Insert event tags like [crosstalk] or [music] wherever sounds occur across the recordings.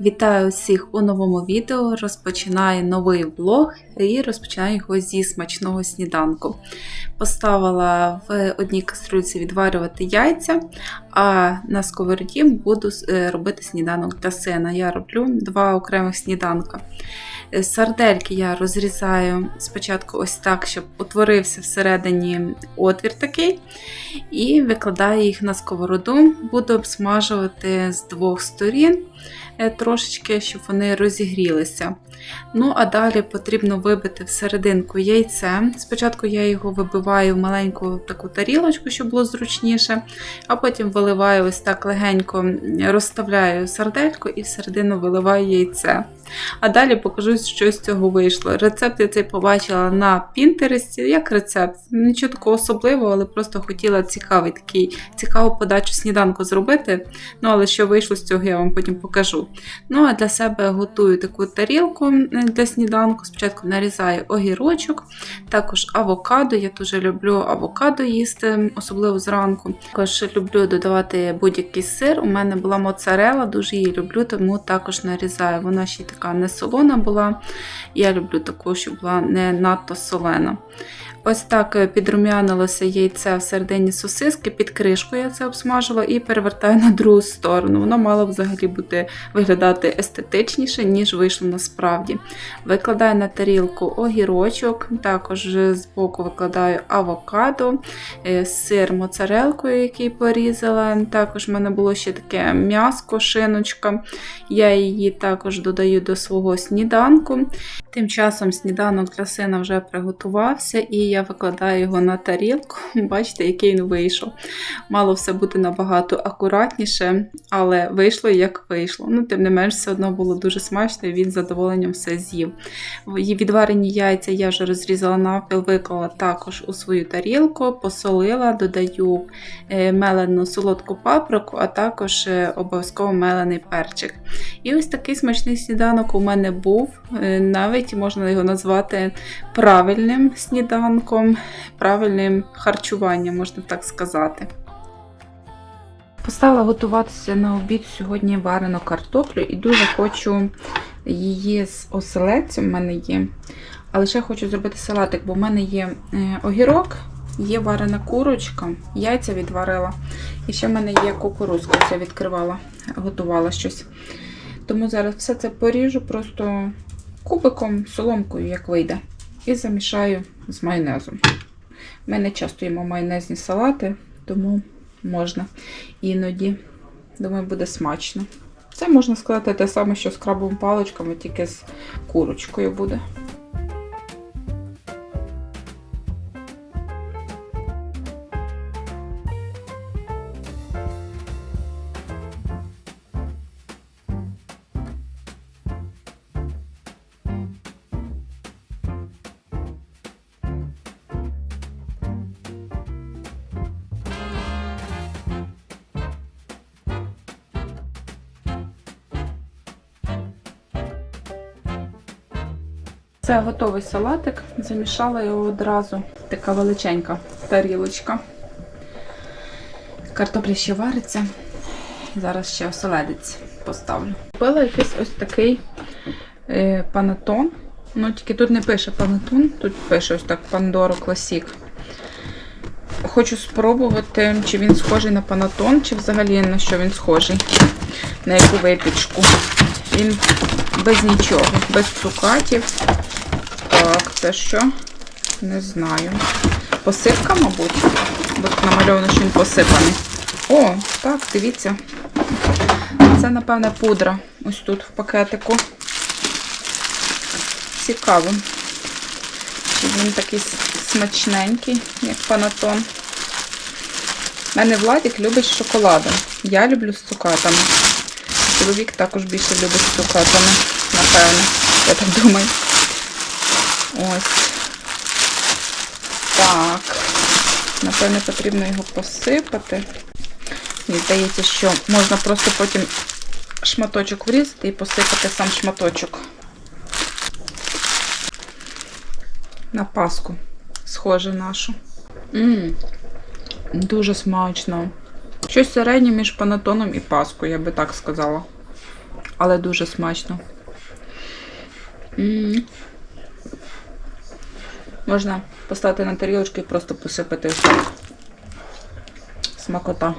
Вітаю усіх у новому відео. Розпочинаю новий влог і розпочинаю його зі смачного сніданку. Поставила в одній кастрюльці відварювати яйця, а на сковороді буду е, робити сніданок для сина. Я роблю два окремих сніданка. Е, Сардельки я розрізаю спочатку ось так, щоб утворився всередині отвір такий, і викладаю їх на сковороду. Буду обсмажувати з двох сторін трошечки, щоб вони розігрілися. Ну, а далі потрібно вибити всерединку яйце. Спочатку я його вибиваю в маленьку таку тарілочку, щоб було зручніше, а потім виливаю ось так легенько, розставляю сардельку і всередину виливаю яйце. А далі покажу, що з цього вийшло. Рецепт я цей побачила на Пінтересті, як рецепт. Нічого такого особливого, але просто хотіла цікавий такий, цікаву подачу сніданку зробити. Ну, але що вийшло з цього, я вам потім покажу. Ну, а для себе готую таку тарілку для сніданку. Спочатку нарізаю огірочок, також авокадо. Я дуже люблю авокадо їсти, особливо зранку. Також люблю додавати будь-який сир. У мене була моцарела, дуже її люблю, тому також нарізаю. Вона ще така не солона була. Я люблю таку, щоб була не надто солена. Ось так е, підрум'янилося яйце в середині сосиски, під кришкою я це обсмажила і перевертаю на другу сторону. Воно мало взагалі бути виглядати естетичніше, ніж вийшло насправді. Викладаю на тарілку огірочок, також з боку викладаю авокадо, е, сир моцарелкою, який порізала. Також в мене було ще таке м'яско, шиночка. Я її також додаю до свого сніданку. Тим часом сніданок для сина вже приготувався, і я викладаю його на тарілку. [laughs] Бачите, який він вийшов. Мало все бути набагато акуратніше, але вийшло як вийшло. Ну, Тим не менш, все одно було дуже смачно, і він з задоволенням все з'їв. Відварені яйця я вже розрізала навпіл, виклала також у свою тарілку, посолила, додаю е, мелену солодку паприку, а також е, обов'язково мелений перчик. І ось такий смачний сніданок у мене був. Е, навіть можна його назвати правильним сніданком, правильним харчуванням, можна так сказати. Поставила готуватися на обід сьогодні варену картоплю і дуже хочу її з оселедцем в мене є. Але ще хочу зробити салатик, бо в мене є е, огірок, є варена курочка, яйця відварила. І ще в мене є кукурузка, це відкривала, готувала щось. Тому зараз все це поріжу просто кубиком, соломкою, як вийде. І замішаю з майонезом. У мене часто їмо майонезні салати, тому можна іноді. Думаю, буде смачно. Це можна сказати те саме, що з крабовими паличками, тільки з курочкою буде. Це готовий салатик. Замішала його одразу. Така величенька тарілочка. Картопля ще вариться. Зараз ще оселедець поставлю. Купила якийсь ось такий е, панетон. Ну, тільки тут не пише панетон, тут пише ось так Pandoro Classic. Хочу спробувати, чи він схожий на панетон, чи взагалі на що він схожий, на яку випічку. Він без нічого, без цукатів. Це що? Не знаю. Посипка, мабуть. Бо тут намальовано, що він посипаний. О, так, дивіться. Це, напевне, пудра. Ось тут в пакетику. Цікаво. Він такий смачненький, як панатон. У мене Владик любить з шоколадом. Я люблю з цукатами. Чоловік також більше любить з цукатами, напевно. Я так думаю. Ось. Так. Напевне, потрібно його посипати. Мені здається, що можна просто потім шматочок врізати і посипати сам шматочок. На паску схоже нашу. Ммм, дуже смачно. Щось середнє між панатоном і паскою, я би так сказала. але дуже смачно. М. Можна поставити на тарілочку і просто посипати. Смакота.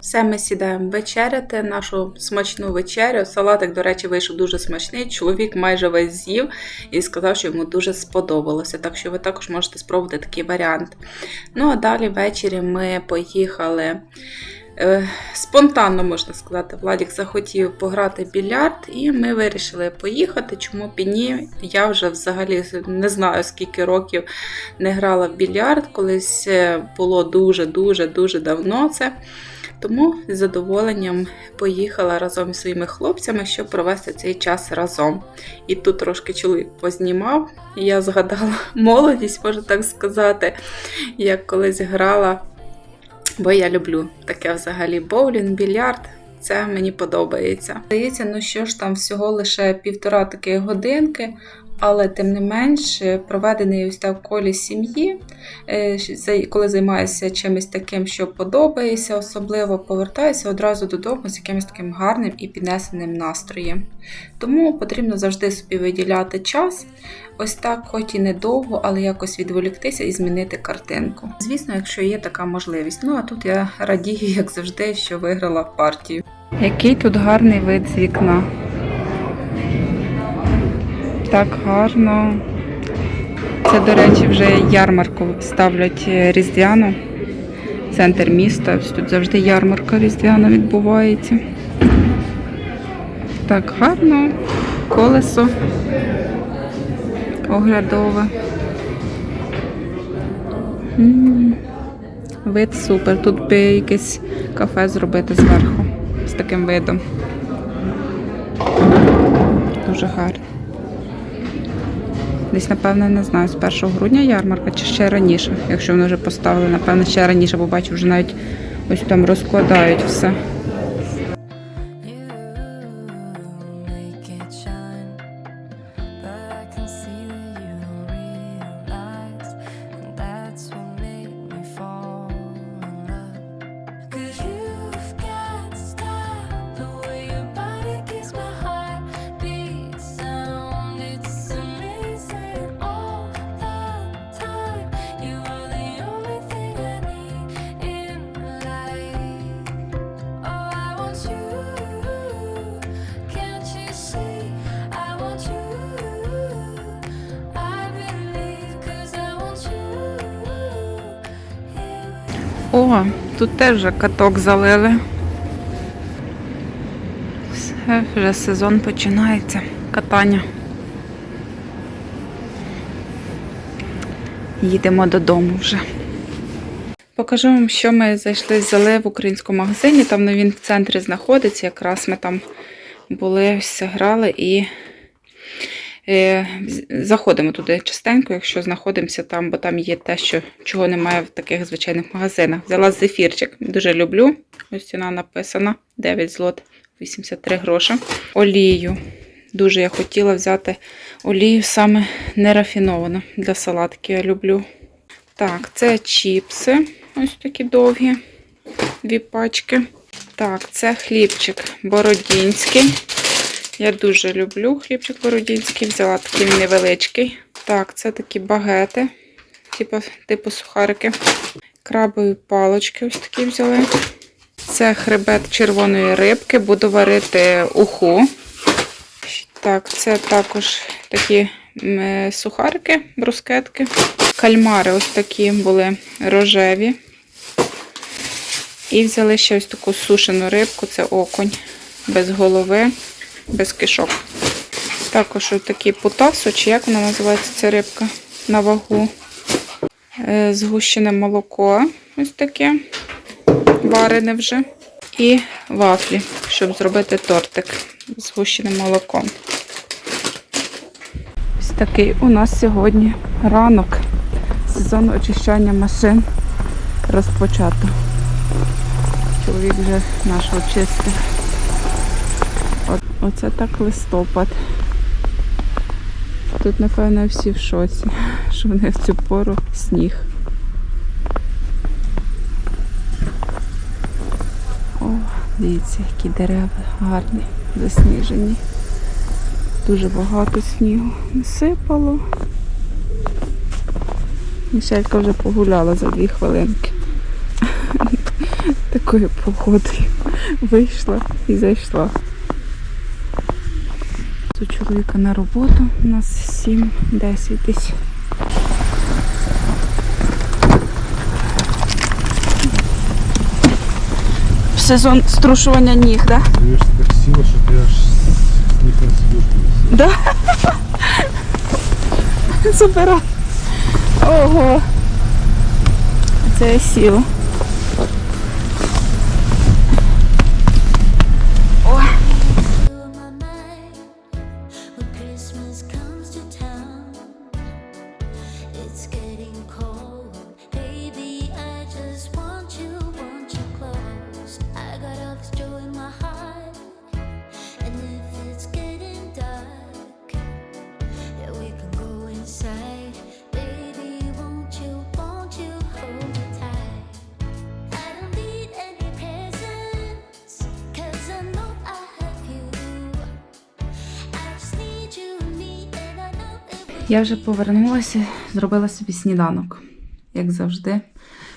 Все, ми сідаємо вечеряти, нашу смачну вечерю. Салатик, до речі, вийшов дуже смачний. Чоловік майже весь з'їв і сказав, що йому дуже сподобалося. Так що ви також можете спробувати такий варіант. Ну, а далі ввечері ми поїхали. Е, Спонтанно можна сказати, Владік захотів пограти більярд, і ми вирішили поїхати. Чому б ні? Я вже взагалі не знаю, скільки років не грала в більярд. Колись е, було дуже-дуже дуже давно це. Тому з задоволенням поїхала разом зі своїми хлопцями, щоб провести цей час разом. І тут трошки чоловік познімав, і я згадала [laughs] молодість, можна так сказати, як колись грала. Бо я люблю таке взагалі боулінг, більярд. Це мені подобається. Здається, ну що ж там всього лише півтора такої годинки, але тим не менш, проведений ось так в колі сім'ї, е, коли займаюся чимось таким, що подобається, особливо повертаюся одразу додому з якимось таким гарним і піднесеним настроєм. Тому потрібно завжди собі виділяти час, ось так, хоч і недовго, але якось відволіктися і змінити картинку. Звісно, якщо є така можливість. Ну а тут я радію, як завжди, що виграла партію. Який тут гарний вид з вікна. Так гарно. Це, до речі, вже ярмарку ставлять е, різдвяну. Центр міста. Тут завжди ярмарка різдвяна відбувається. Так гарно. Колесо оглядове. Вид супер. Тут би якесь кафе зробити зверху з таким видом. Дуже гарно. Десь, напевно, не знаю, з 1 грудня ярмарка чи ще раніше. Якщо вони вже поставили, напевно, ще раніше, бо бачу, вже навіть ось там розкладають все. О, тут теж вже каток залили. Все, вже сезон починається. Катання. Їдемо додому вже. Покажу вам, що ми зайшли, взяли в українському магазині. Там він в центрі знаходиться. Якраз ми там були, все грали і з- заходимо туди частенько, якщо знаходимося там, бо там є те, що, чого немає в таких звичайних магазинах. Взяла зефірчик, дуже люблю. Ось ціна написана 9 злот 83 гроші. Олію. Дуже я хотіла взяти олію саме нерафіновану для салатки. Я люблю. Так, це чіпси. Ось такі довгі. Дві пачки. Так, це хлібчик бородінський. Я дуже люблю хлібчик бородінський. Взяла такий невеличкий. Так, це такі багети, типу, типу сухарики. Крабові палочки ось такі взяли. Це хребет червоної рибки. Буду варити уху. Так, це також такі е, сухарики, брускетки. Кальмари ось такі були рожеві. І взяли ще ось таку сушену рибку, це окунь, без голови, без кишок. Також такі путасо, чи як вона називається ця рибка на вагу. Е, Згущене молоко, ось таке, варене вже. І вафлі, щоб зробити тортик з згущеним молоком. Ось такий у нас сьогодні ранок. Сезон очищання машин розпочато. Чоловік вже наш очистив. Оце так листопад. Тут, напевно, всі в шоці, що вони в цю пору сніг. О, дивіться, які дерева гарні. засніжені. Дуже багато снігу насипало. Мішелька вже погуляла за дві хвилинки. Такою погодою вийшла і зайшла. У чоловіка на роботу у нас 7-10 десь. Сезон струшування ніг, так? Даєш так сіло, що ти аж сніг на сидушку. Да? Забирай. Ого. Це я сіла. Я вже повернулася, зробила собі сніданок, як завжди,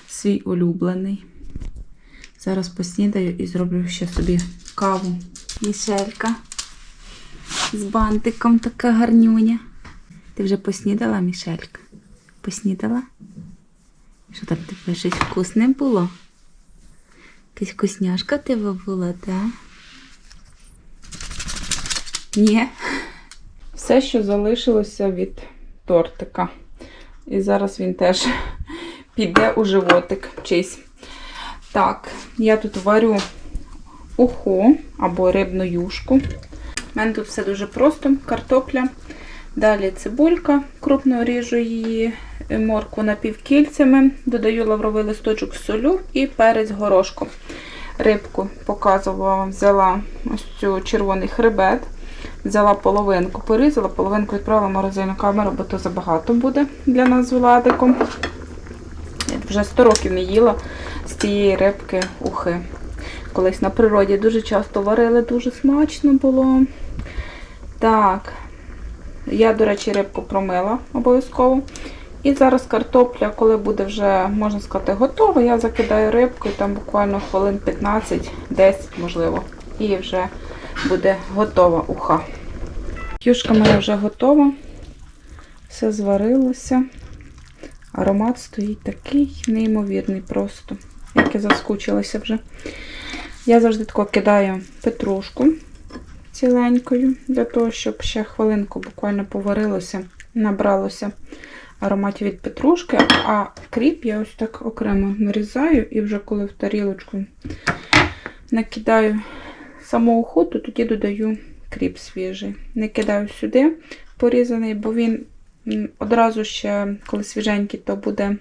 свій улюблений. Зараз поснідаю і зроблю ще собі каву. Мішелька з бантиком така гарнюня. Ти вже поснідала, Мішелька? Поснідала? Що там тебе щось вкусне було? Якась вкусняшка тебе була, так? Ні. Все, що залишилося від тортика. І зараз він теж [laughs] піде у животик чийсь. Так, я тут варю уху або рибну юшку. У мене тут все дуже просто: картопля. Далі цибулька, крупно ріжу її, е, моркву напівкільцями, додаю лавровий листочок солю і перець горошком. Рибку показувала взяла ось цю червоний хребет. Взяла половинку, порізала, половинку відправила в морозильну камеру, бо то забагато буде для нас з Владиком. Вже 100 років не їла з цієї рибки ухи. Колись на природі дуже часто варили, дуже смачно було. Так, я, до речі, рибку промила обов'язково. І зараз картопля, коли буде вже, можна сказати, готова, я закидаю рибку і там буквально хвилин 15-10, можливо. І вже буде готова уха. Юшка моя вже готова. Все зварилося. Аромат стоїть такий неймовірний просто. Як я заскучилася вже. Я завжди тако кидаю петрушку ціленькою, для того, щоб ще хвилинку буквально поварилося, набралося ароматів від петрушки, а кріп я ось так окремо нарізаю і вже коли в тарілочку накидаю саму охоту, тоді додаю кріп свіжий. Не кидаю сюди порізаний, бо він одразу ще, коли свіженький, то буде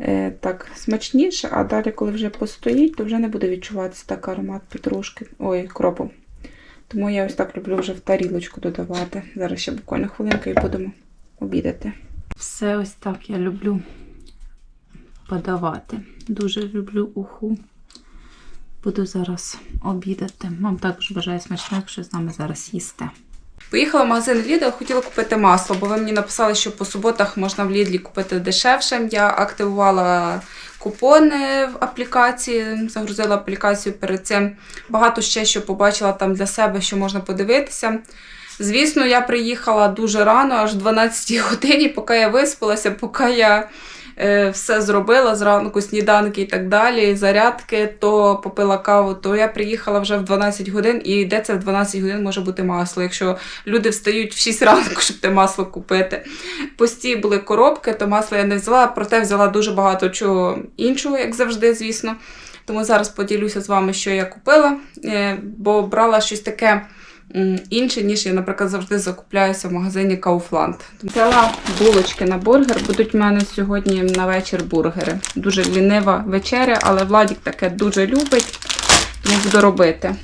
е, так смачніше, а далі, коли вже постоїть, то вже не буде відчуватися так аромат петрушки, ой, кропу. Тому я ось так люблю вже в тарілочку додавати. Зараз ще буквально хвилинку і будемо обідати. Все ось так я люблю подавати. Дуже люблю уху. Буду зараз обідати. Вам також бажаю смачного, якщо з нами зараз їсте. Поїхала в магазин Lidl, хотіла купити масло, бо ви мені написали, що по суботах можна в Лідлі купити дешевше. Я активувала купони в аплікації, загрузила аплікацію перед цим. Багато ще що побачила там для себе, що можна подивитися. Звісно, я приїхала дуже рано, аж 12 годині, поки я виспалася, поки я все зробила зранку, сніданки і так далі, зарядки, то попила каву, то я приїхала вже в 12 годин, і де це в 12 годин може бути масло, якщо люди встають в 6 ранку, щоб те масло купити. Пусті були коробки, то масло я не взяла, проте взяла дуже багато чого іншого, як завжди, звісно. Тому зараз поділюся з вами, що я купила, е, бо брала щось таке інше, ніж я, наприклад, завжди закупляюся в магазині Kaufland. Взяла булочки на бургер. Будуть в мене сьогодні на вечір бургери. Дуже лінива вечеря, але Владік таке дуже любить, тому буду робити.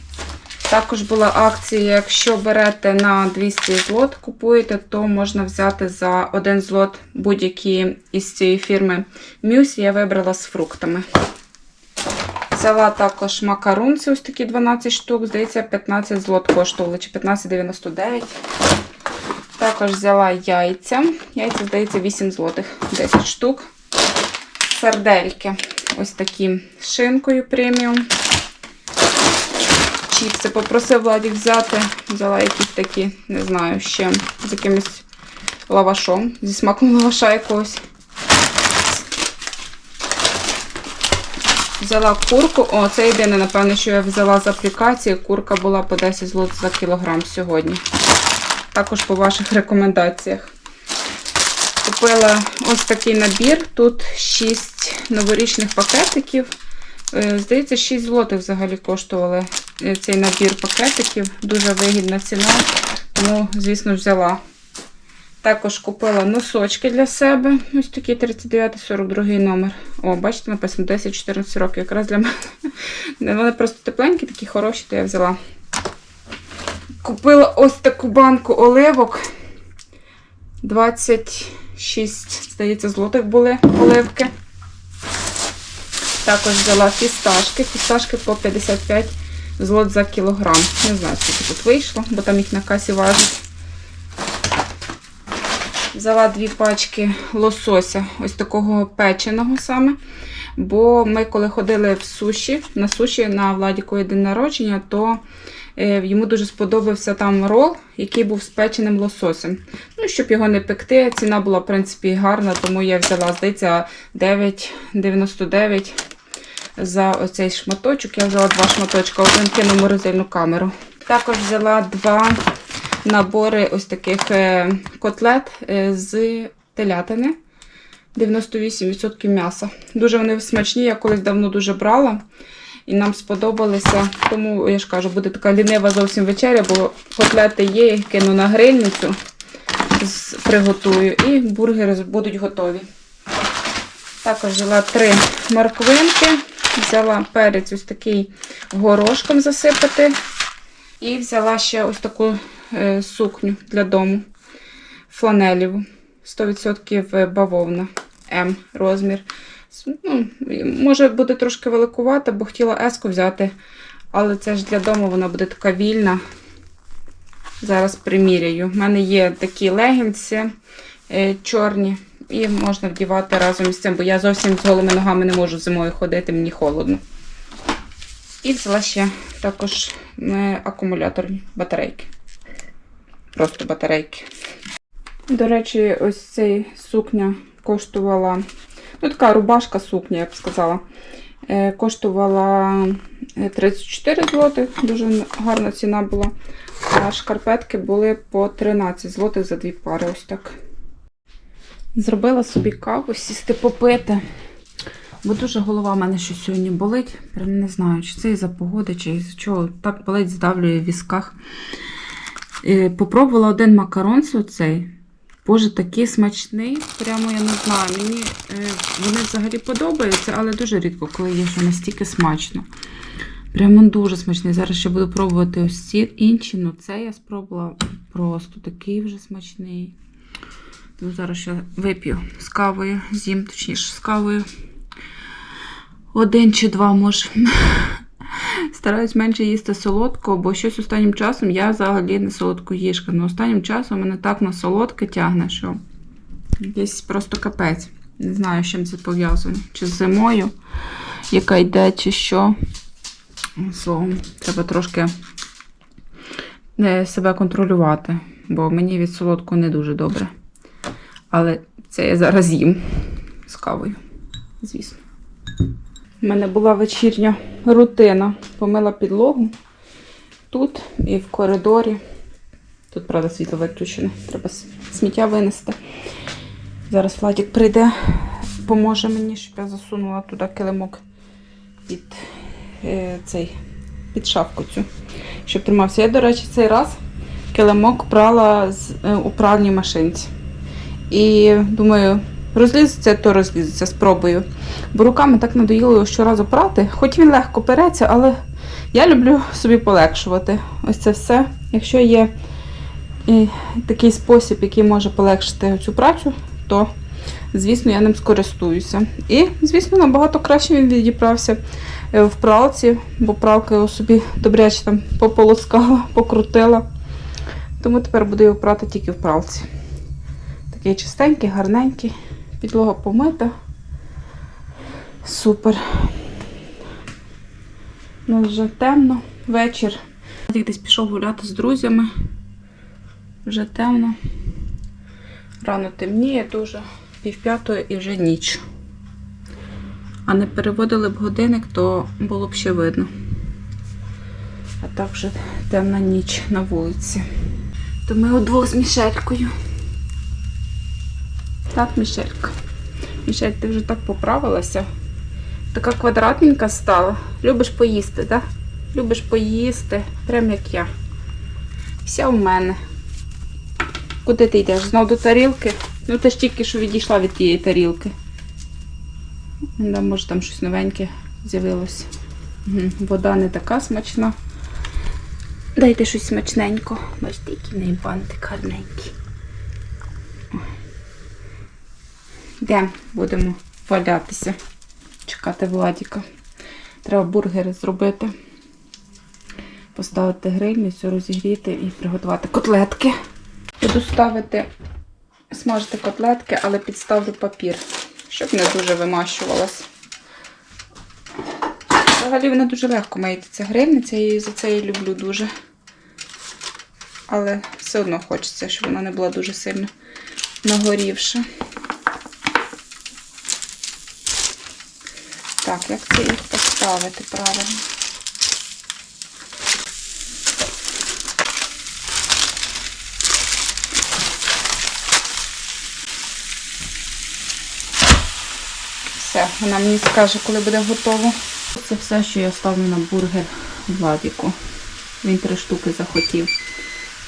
Також була акція, якщо берете на 200 злот, купуєте, то можна взяти за один злот будь-які із цієї фірми Мюсі. Я вибрала з фруктами. Взяла також макарунці, ось такі 12 штук, здається, 15 злот коштували, чи 15,99. Також взяла яйця. Яйця, здається, 8 злотих, 10 штук. Сардельки. Ось такі шинкою преміум. Чіпси попросив Владік взяти. Взяла якісь такі, не знаю, чим, з якимось лавашом, зі смаком лаваша якогось. Взяла курку. О, це єдине, напевне, що я взяла з аплікації. Курка була по 10 злот за кілограм сьогодні. Також по ваших рекомендаціях. Купила ось такий набір. Тут 6 новорічних пакетиків. Е, Здається, 6 злотих взагалі коштували е, цей набір пакетиків. Дуже вигідна ціна, тому, звісно, взяла. Також купила носочки для себе. Ось такий 39-42 номер. О, бачите, написано 10-14 років. Якраз для мене. Вони просто тепленькі, такі хороші, то я взяла. Купила ось таку банку оливок. 26, здається, злотих були оливки. Також взяла фісташки. Фісташки по 55 злот за кілограм. Не знаю, скільки тут вийшло, бо там їх на касі важать. Взяла дві пачки лосося, ось такого печеного саме. Бо ми, коли ходили в суші, на суші на Владікові день народження, то е, йому дуже сподобався там рол, який був з печеним лососем. Ну, щоб його не пекти, ціна була, в принципі, гарна, тому я взяла, здається, 9,99 за оцей шматочок. Я взяла два шматочка, один кинув в морозильну камеру. Також взяла два набори ось таких е, котлет е, з телятини. 98% м'яса. Дуже вони смачні, я колись давно дуже брала. І нам сподобалися. Тому, я ж кажу, буде така лінива зовсім вечеря, бо котлети є, їх кину на грильницю, приготую, і бургери будуть готові. Також взяла три морквинки, взяла перець ось такий горошком засипати. І взяла ще ось таку сукню для дому фланеліву. 100% бавовна М розмір. Ну, може буде трошки великувата, бо хотіла еску взяти, але це ж для дому вона буде така вільна. Зараз приміряю. У мене є такі легінси е, чорні, і можна вдівати разом із цим, бо я зовсім з голими ногами не можу зимою ходити, мені холодно. І взяла ще також е, акумуляторні батарейки. Просто батарейки. До речі, ось цей сукня коштувала. Ну, така рубашка сукня, я б сказала. Е, коштувала е, 34 злотих, дуже гарна ціна була. А шкарпетки були по 13 злотих за дві пари. Ось так. Зробила собі каву, сісти попити. Бо дуже голова в мене що сьогодні болить. Не знаю, чи це із-за погоди, чи із-за чого. Так болить, здавлює в візках. Е, Попробувала один макаронс оцей. Боже, такий смачний. Прямо я не знаю. Мені е, вони взагалі подобаються, але дуже рідко, коли є що настільки смачно. Прямо дуже смачний. Зараз ще буду пробувати ось ці інші. Ну, це я спробувала просто такий вже смачний. Тому зараз ще вип'ю з кавою, з'їм, точніше, з кавою. Один чи два, може. Стараюсь менше їсти солодкого, бо щось останнім часом я взагалі не солодку їжка. Ну останнім часом мене так на солодке тягне, що якийсь просто капець. Не знаю, з чим це пов'язано. Чи з зимою, яка йде, чи що. Словом, треба трошки е, себе контролювати, бо мені від солодкого не дуже добре. Але це я зараз їм з кавою, звісно. У мене була вечірня рутина. Помила підлогу тут і в коридорі. Тут, правда, світло виключене. Треба сміття винести. Зараз Владик прийде, поможе мені, щоб я засунула туди килимок під е, цей, під шафку цю, щоб тримався. Я, до речі, цей раз килимок прала з, е, у пральній машинці. І думаю, розлізеться, то розлізеться, спробую. Бо руками так надоїло його щоразу прати. Хоч він легко переться, але я люблю собі полегшувати. Ось це все. Якщо є е, такий спосіб, який може полегшити цю працю, то, звісно, я ним скористуюся. І, звісно, набагато краще він відібрався. е, в пралці, бо пралка його собі добряче там пополоскала, покрутила. Тому тепер буду його прати тільки в пралці. Такий чистенький, гарненький, підлога помита. Супер. Ну, вже темно, вечір. Я десь пішов гуляти з друзями. Вже темно. Рано темніє дуже, пів п'ятої і вже ніч. А не переводили б годинник, то було б ще видно. А так вже темна ніч на вулиці. То ми удвох з Мішелькою. Так, Мішелька. Мішель, ти вже так поправилася. Така квадратненька стала. Любиш поїсти, так? Любиш поїсти, прям як я. Вся у мене. Куди ти йдеш? Знов до тарілки? Ну ти ж тільки що відійшла від тієї тарілки. Да, може там щось новеньке з'явилося. Мгм, Вода не така смачна. Дайте щось смачненько. Бачите, який в неї бантик гарненький. Ой. Йдемо, будемо валятися. Чекати Владіка. Треба бургери зробити. Поставити гриль, все розігріти і приготувати котлетки. Буду ставити, смажити котлетки, але підставлю папір, щоб не дуже вимащувалась. Взагалі вона дуже легко миється ця грильниця, і за це її люблю дуже. Але все одно хочеться, щоб вона не була дуже сильно нагорівша. Так, як це їх поставити правильно? Все, вона мені скаже, коли буде готово. Це все, що я ставлю на бургер Владіку. Він три штуки захотів.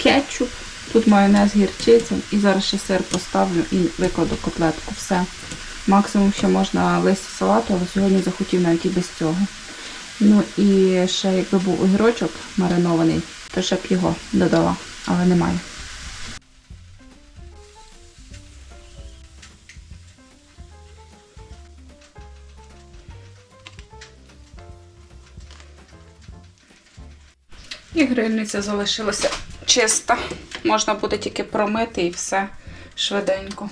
Кетчуп, тут майонез гірчиця і зараз ще сир поставлю і викладу котлетку. Все. Максимум ще можна листя салату, але сьогодні захотів навіть і без цього. Ну і ще якби був огірочок маринований, то ще б його додала, але немає. І грильниця залишилася чиста. Можна буде тільки промити і все швиденько.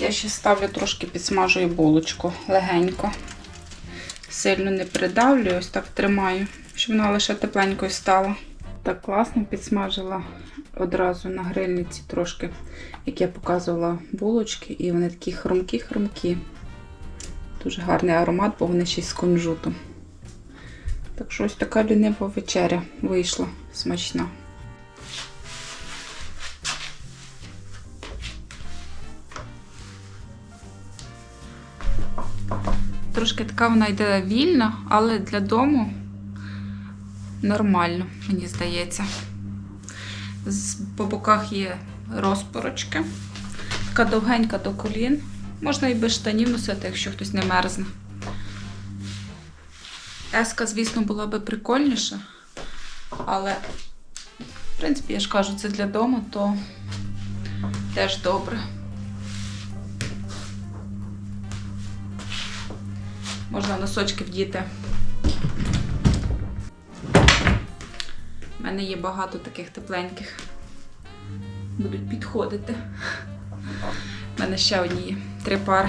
Я ще ставлю трошки підсмажую булочку легенько. Сильно не придавлю, ось так тримаю, щоб вона лише тепленькою стала. Так класно підсмажила одразу на грильниці трошки, як я показувала булочки, і вони такі хрумкі-хрумкі. Дуже гарний аромат, бо вони ще й з кунжутом. Так що ось така лінива вечеря вийшла смачна. Така вона йде вільна, але для дому нормально, мені здається. По боках є розпорочки. Така довгенька до колін. Можна і без штанів носити, якщо хтось не мерзне. Еска, звісно, була би прикольніша, але, в принципі, я ж кажу, це для дому, то теж добре. Можна носочки вдіти. У мене є багато таких тепленьких. Будуть підходити. У мене ще одні. Три пари.